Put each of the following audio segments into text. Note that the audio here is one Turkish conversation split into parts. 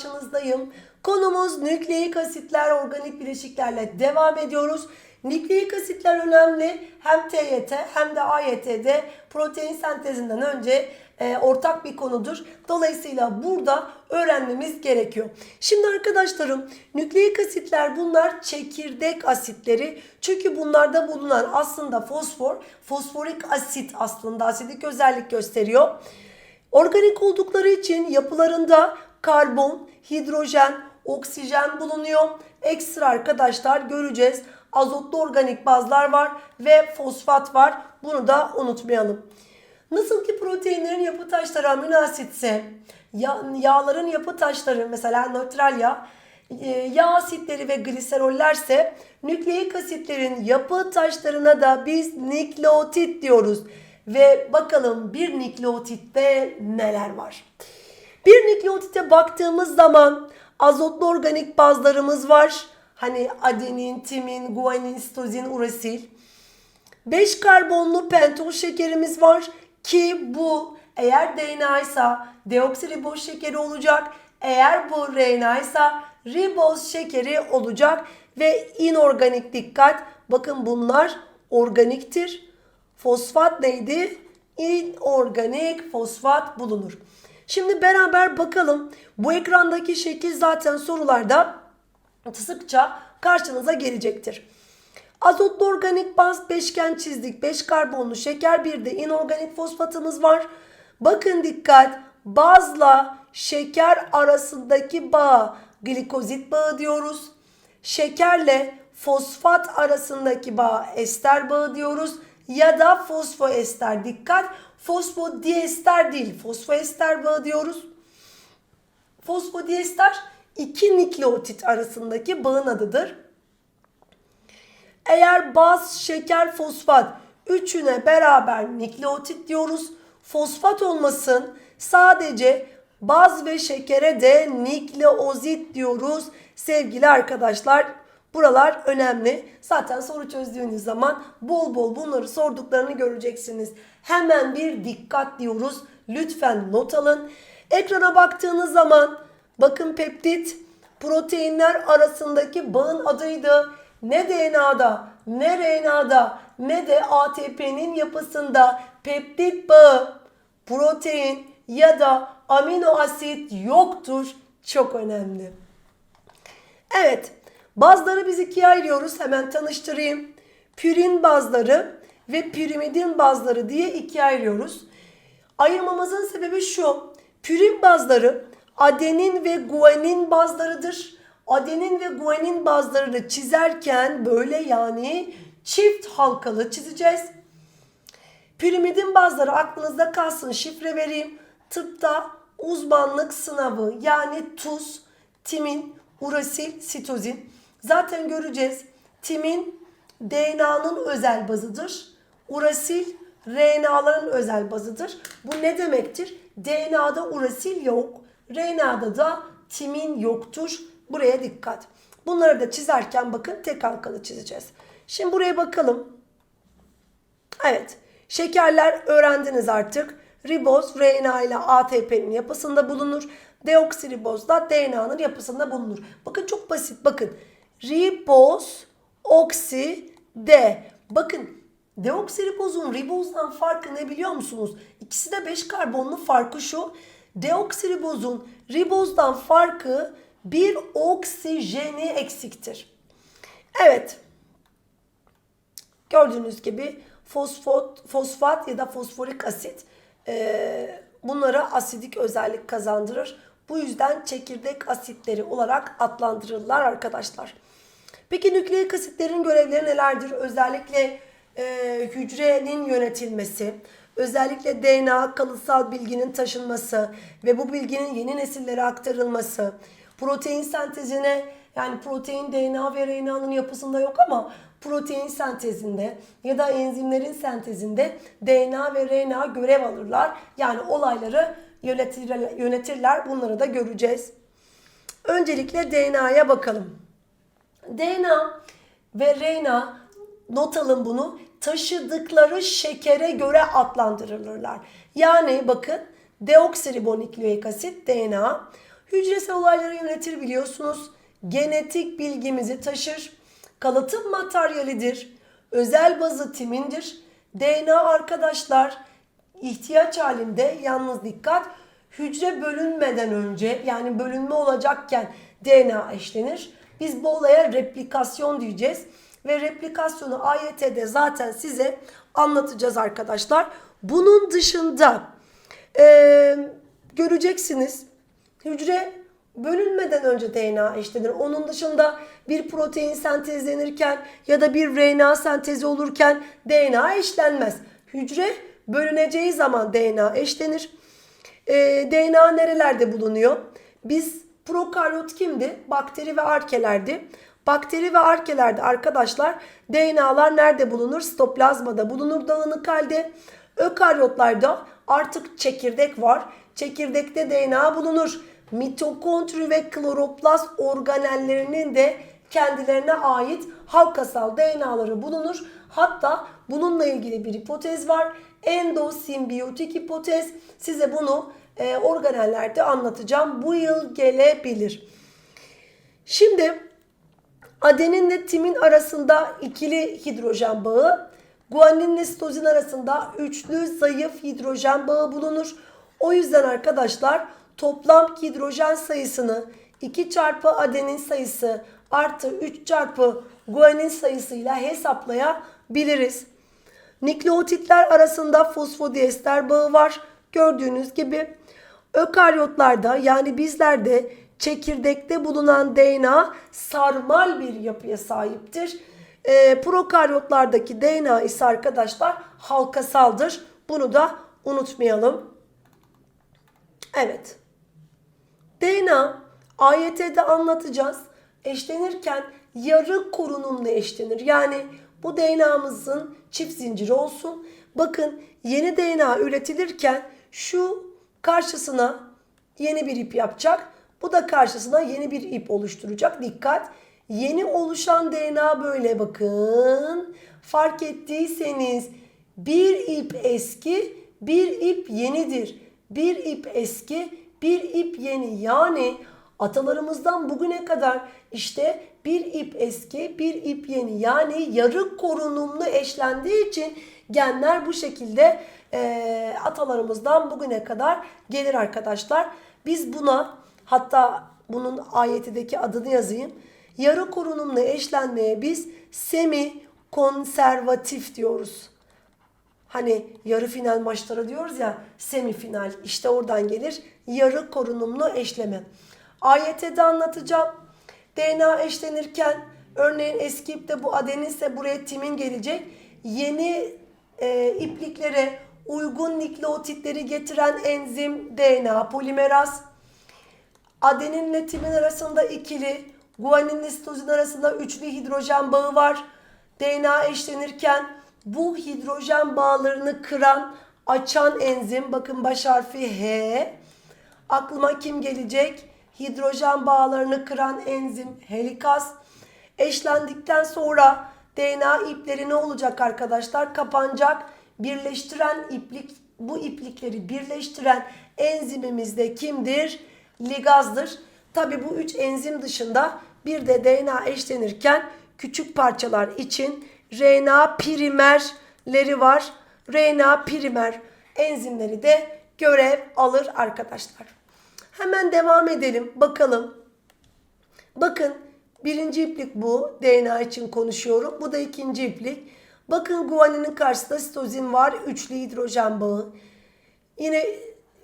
karşınızdayım. Konumuz nükleik asitler, organik bileşiklerle devam ediyoruz. Nükleik asitler önemli. Hem TYT hem de AYT'de protein sentezinden önce e, ortak bir konudur. Dolayısıyla burada öğrenmemiz gerekiyor. Şimdi arkadaşlarım nükleik asitler bunlar çekirdek asitleri. Çünkü bunlarda bulunan aslında fosfor, fosforik asit aslında asidik özellik gösteriyor. Organik oldukları için yapılarında karbon, hidrojen, oksijen bulunuyor. Ekstra arkadaşlar göreceğiz. Azotlu organik bazlar var ve fosfat var. Bunu da unutmayalım. Nasıl ki proteinlerin yapı taşları amino asitse, ya- yağların yapı taşları mesela nötral yağ, e, yağ asitleri ve gliserollerse nükleik asitlerin yapı taşlarına da biz nükleotit diyoruz. Ve bakalım bir nükleotitte neler var? Bir nükleotite baktığımız zaman azotlu organik bazlarımız var. Hani adenin, timin, guanin, sitozin, urasil. 5 karbonlu pentoz şekerimiz var ki bu eğer DNA ise deoksiriboz şekeri olacak. Eğer bu RNA ise riboz şekeri olacak ve inorganik dikkat. Bakın bunlar organiktir. Fosfat neydi? İnorganik fosfat bulunur. Şimdi beraber bakalım. Bu ekrandaki şekil zaten sorularda sıkça karşınıza gelecektir. Azotlu organik baz beşgen çizdik. 5 karbonlu şeker bir de inorganik fosfatımız var. Bakın dikkat. Bazla şeker arasındaki bağ glikozit bağı diyoruz. Şekerle fosfat arasındaki bağ ester bağı diyoruz. Ya da fosfoester. Dikkat. Fosfodiester değil. Fosfoester bağı diyoruz. Fosfodiester iki nükleotit arasındaki bağın adıdır. Eğer baz, şeker, fosfat üçüne beraber nükleotit diyoruz. Fosfat olmasın sadece baz ve şekere de nükleozit diyoruz. Sevgili arkadaşlar buralar önemli. Zaten soru çözdüğünüz zaman bol bol bunları sorduklarını göreceksiniz. Hemen bir dikkat diyoruz. Lütfen not alın. Ekrana baktığınız zaman bakın peptit proteinler arasındaki bağın adıydı. Ne DNA'da, ne RNA'da, ne de ATP'nin yapısında peptit bağı, protein ya da amino asit yoktur. Çok önemli. Evet, bazları biz ikiye ayırıyoruz. Hemen tanıştırayım. Pürin bazları ve pirimidin bazları diye ikiye ayırıyoruz. Ayırmamızın sebebi şu. Pürin bazları adenin ve guanin bazlarıdır. Adenin ve guanin bazlarını çizerken böyle yani çift halkalı çizeceğiz. Pirimidin bazları aklınızda kalsın şifre vereyim. Tıpta uzmanlık sınavı yani tuz, timin, urasil, sitozin. Zaten göreceğiz. Timin DNA'nın özel bazıdır. Urasil RNA'ların özel bazıdır. Bu ne demektir? DNA'da urasil yok. RNA'da da timin yoktur. Buraya dikkat. Bunları da çizerken bakın tek halkalı çizeceğiz. Şimdi buraya bakalım. Evet. Şekerler öğrendiniz artık. Riboz RNA ile ATP'nin yapısında bulunur. Deoksiriboz da DNA'nın yapısında bulunur. Bakın çok basit. Bakın. Riboz, oksi, D. Bakın deoksiribozun ribozdan farkı ne biliyor musunuz? İkisi de 5 karbonlu farkı şu. Deoksiribozun ribozdan farkı bir oksijeni eksiktir. Evet. Gördüğünüz gibi fosfat, fosfat ya da fosforik asit e, bunlara asidik özellik kazandırır. Bu yüzden çekirdek asitleri olarak adlandırırlar arkadaşlar. Peki nükleik asitlerin görevleri nelerdir? Özellikle e, hücrenin yönetilmesi, özellikle DNA kalıtsal bilginin taşınması ve bu bilginin yeni nesillere aktarılması, protein sentezine yani protein DNA ve RNA'nın yapısında yok ama protein sentezinde ya da enzimlerin sentezinde DNA ve RNA görev alırlar. Yani olayları yönetirler, yönetirler. Bunları da göreceğiz. Öncelikle DNA'ya bakalım. DNA ve RNA not alın bunu taşıdıkları şekere göre adlandırılırlar. Yani bakın deoksiribonükleik asit DNA Hücresel olayları yönetir biliyorsunuz. Genetik bilgimizi taşır. Kalıtım materyalidir. Özel bazı timindir. DNA arkadaşlar ihtiyaç halinde yalnız dikkat hücre bölünmeden önce yani bölünme olacakken DNA eşlenir. Biz bu olaya replikasyon diyeceğiz ve replikasyonu AYT'de zaten size anlatacağız arkadaşlar. Bunun dışında eee, göreceksiniz hücre bölünmeden önce DNA eşlenir. Onun dışında bir protein sentezlenirken ya da bir RNA sentezi olurken DNA eşlenmez. Hücre bölüneceği zaman DNA eşlenir. Ee, DNA nerelerde bulunuyor? Biz prokaryot kimdi? Bakteri ve arkelerdi. Bakteri ve arkelerde arkadaşlar DNA'lar nerede bulunur? Sitoplazmada bulunur dağınık halde. Ökaryotlarda artık çekirdek var. Çekirdekte DNA bulunur. Mitokondri ve kloroplast organellerinin de kendilerine ait halkasal DNA'ları bulunur. Hatta bununla ilgili bir hipotez var. Endosimbiyotik hipotez. Size bunu e, organellerde anlatacağım. Bu yıl gelebilir. Şimdi adeninle timin arasında ikili hidrojen bağı, guaninle sitozin arasında üçlü zayıf hidrojen bağı bulunur. O yüzden arkadaşlar toplam hidrojen sayısını 2 çarpı adenin sayısı artı 3 çarpı guanin sayısıyla hesaplayabiliriz. Nükleotitler arasında fosfodiester bağı var. Gördüğünüz gibi ökaryotlarda yani bizlerde çekirdekte bulunan DNA sarmal bir yapıya sahiptir. Ee, prokaryotlardaki DNA ise arkadaşlar halkasaldır. Bunu da unutmayalım. Evet. DNA AYT'de anlatacağız. Eşlenirken yarı korunumla eşlenir. Yani bu DNA'mızın çift zinciri olsun. Bakın yeni DNA üretilirken şu karşısına yeni bir ip yapacak. Bu da karşısına yeni bir ip oluşturacak. Dikkat. Yeni oluşan DNA böyle bakın. Fark ettiyseniz bir ip eski, bir ip yenidir. Bir ip eski, bir ip yeni. Yani atalarımızdan bugüne kadar işte bir ip eski, bir ip yeni. Yani yarı korunumlu eşlendiği için genler bu şekilde e, atalarımızdan bugüne kadar gelir arkadaşlar. Biz buna hatta bunun ayetideki adını yazayım. Yarı korunumlu eşlenmeye biz semi konservatif diyoruz. Hani yarı final maçları diyoruz ya semifinal işte oradan gelir yarı korunumlu eşleme. AYT'de anlatacağım. DNA eşlenirken örneğin eski ipte bu adenin ise buraya timin gelecek. Yeni e, ipliklere uygun nükleotitleri getiren enzim DNA polimeraz. Adeninle timin arasında ikili, guaninle sitozin arasında üçlü hidrojen bağı var. DNA eşlenirken bu hidrojen bağlarını kıran, açan enzim, bakın baş harfi H. Aklıma kim gelecek? Hidrojen bağlarını kıran enzim helikaz. Eşlendikten sonra DNA ipleri ne olacak arkadaşlar? Kapanacak. Birleştiren iplik, bu iplikleri birleştiren enzimimiz de kimdir? Ligazdır. Tabi bu üç enzim dışında bir de DNA eşlenirken küçük parçalar için RNA primerleri var. RNA primer enzimleri de görev alır arkadaşlar. Hemen devam edelim. Bakalım. Bakın birinci iplik bu. DNA için konuşuyorum. Bu da ikinci iplik. Bakın guaninin karşısında sitozin var. Üçlü hidrojen bağı. Yine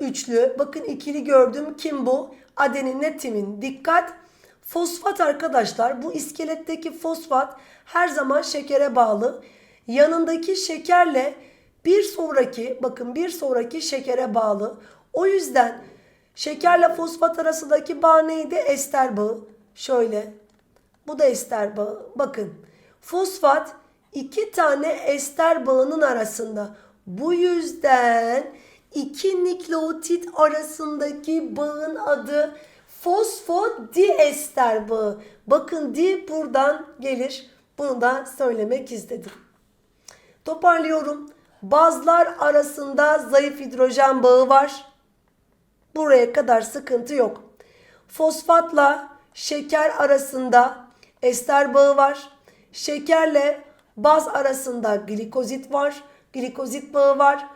üçlü. Bakın ikili gördüm. Kim bu? Adeninle timin. Dikkat. Fosfat arkadaşlar. Bu iskeletteki fosfat her zaman şekere bağlı. Yanındaki şekerle bir sonraki bakın bir sonraki şekere bağlı. O yüzden şekerle fosfat arasındaki bağ neydi? Ester bağı. Şöyle. Bu da ester bağı. Bakın. Fosfat iki tane ester bağının arasında. Bu yüzden iki nükleotit arasındaki bağın adı fosfodiester bağı. Bakın di buradan gelir. Bunu da söylemek istedim. Toparlıyorum. Bazlar arasında zayıf hidrojen bağı var. Buraya kadar sıkıntı yok. Fosfatla şeker arasında ester bağı var. Şekerle baz arasında glikozit var. Glikozit bağı var.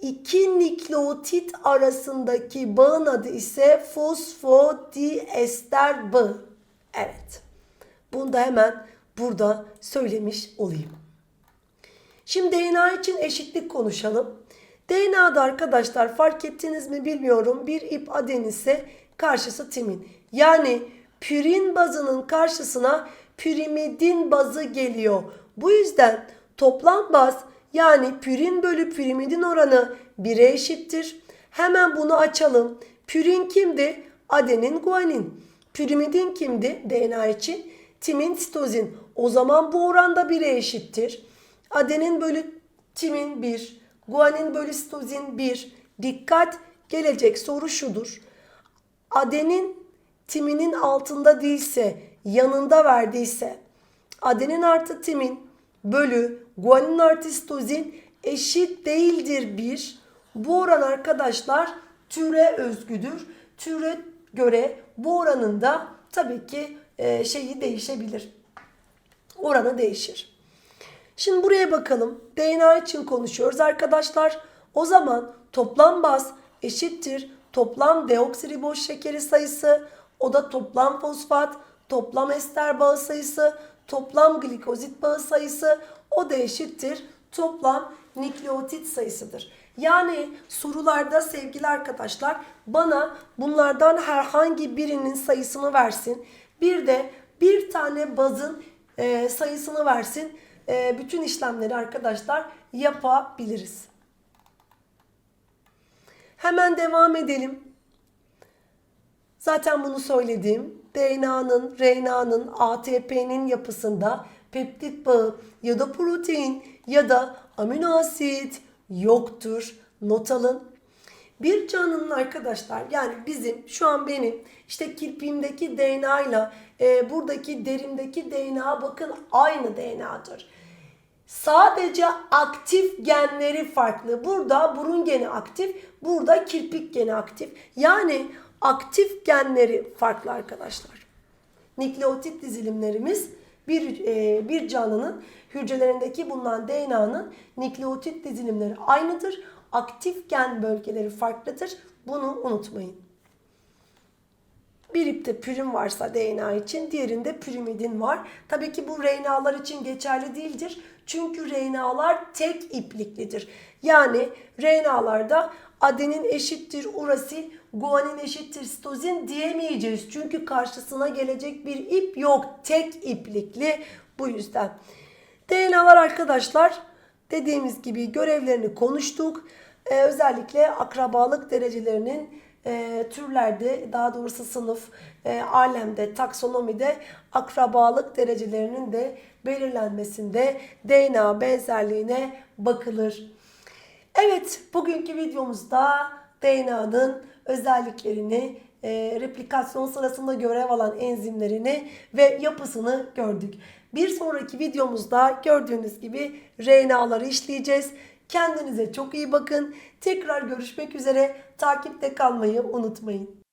İki nükleotit arasındaki bağın adı ise fosfodiester bağı. Evet. Bunu da hemen burada söylemiş olayım. Şimdi DNA için eşitlik konuşalım. DNA'da arkadaşlar fark ettiniz mi bilmiyorum bir ip aden ise karşısı timin. Yani pürin bazının karşısına pirimidin bazı geliyor. Bu yüzden toplam baz yani pürin bölü pirimidin oranı 1'e eşittir. Hemen bunu açalım. Pürin kimdi? Adenin, guanin. Pirimidin kimdi? DNA için timin, sitozin. O zaman bu oranda 1'e eşittir. Adenin bölü timin 1, guanin bölü sitozin 1. Dikkat gelecek soru şudur. Adenin timinin altında değilse, yanında verdiyse, adenin artı timin bölü guanin artı sitozin eşit değildir 1. Bu oran arkadaşlar türe özgüdür. Türe göre bu oranın da tabii ki e, şeyi değişebilir. Oranı değişir. Şimdi buraya bakalım. DNA için konuşuyoruz arkadaşlar. O zaman toplam baz eşittir. Toplam deoksiriboz şekeri sayısı, o da toplam fosfat, toplam ester bağı sayısı, toplam glikozit bağı sayısı, o da eşittir. Toplam nükleotit sayısıdır. Yani sorularda sevgili arkadaşlar bana bunlardan herhangi birinin sayısını versin. Bir de bir tane bazın e, sayısını versin. E, bütün işlemleri arkadaşlar yapabiliriz. Hemen devam edelim. Zaten bunu söyledim. DNA'nın, RNA'nın, ATP'nin yapısında peptit bağı ya da protein ya da amino asit yoktur. Not alın. Bir canlının arkadaşlar yani bizim şu an benim işte kirpiğimdeki DNA ile e, buradaki derimdeki DNA bakın aynı DNA'dır. Sadece aktif genleri farklı. Burada burun geni aktif, burada kirpik geni aktif. Yani aktif genleri farklı arkadaşlar. Nükleotit dizilimlerimiz bir, e, bir canlının hücrelerindeki bulunan DNA'nın nükleotit dizilimleri aynıdır. Aktif gen bölgeleri farklıdır. Bunu unutmayın. Bir ipte pürin varsa DNA için diğerinde pürimidin var. Tabii ki bu RNA'lar için geçerli değildir. Çünkü RNA'lar tek ipliklidir. Yani RNA'larda adenin eşittir urasil, guanin eşittir sitozin diyemeyeceğiz. Çünkü karşısına gelecek bir ip yok. Tek iplikli bu yüzden. DNA'lar arkadaşlar dediğimiz gibi görevlerini konuştuk. Ee, özellikle akrabalık derecelerinin e, türlerde daha doğrusu sınıf, e, alemde, taksonomide akrabalık derecelerinin de belirlenmesinde DNA benzerliğine bakılır. Evet, bugünkü videomuzda DNA'nın özelliklerini, e, replikasyon sırasında görev alan enzimlerini ve yapısını gördük. Bir sonraki videomuzda gördüğünüz gibi RNA'ları işleyeceğiz. Kendinize çok iyi bakın. Tekrar görüşmek üzere. Takipte kalmayı unutmayın.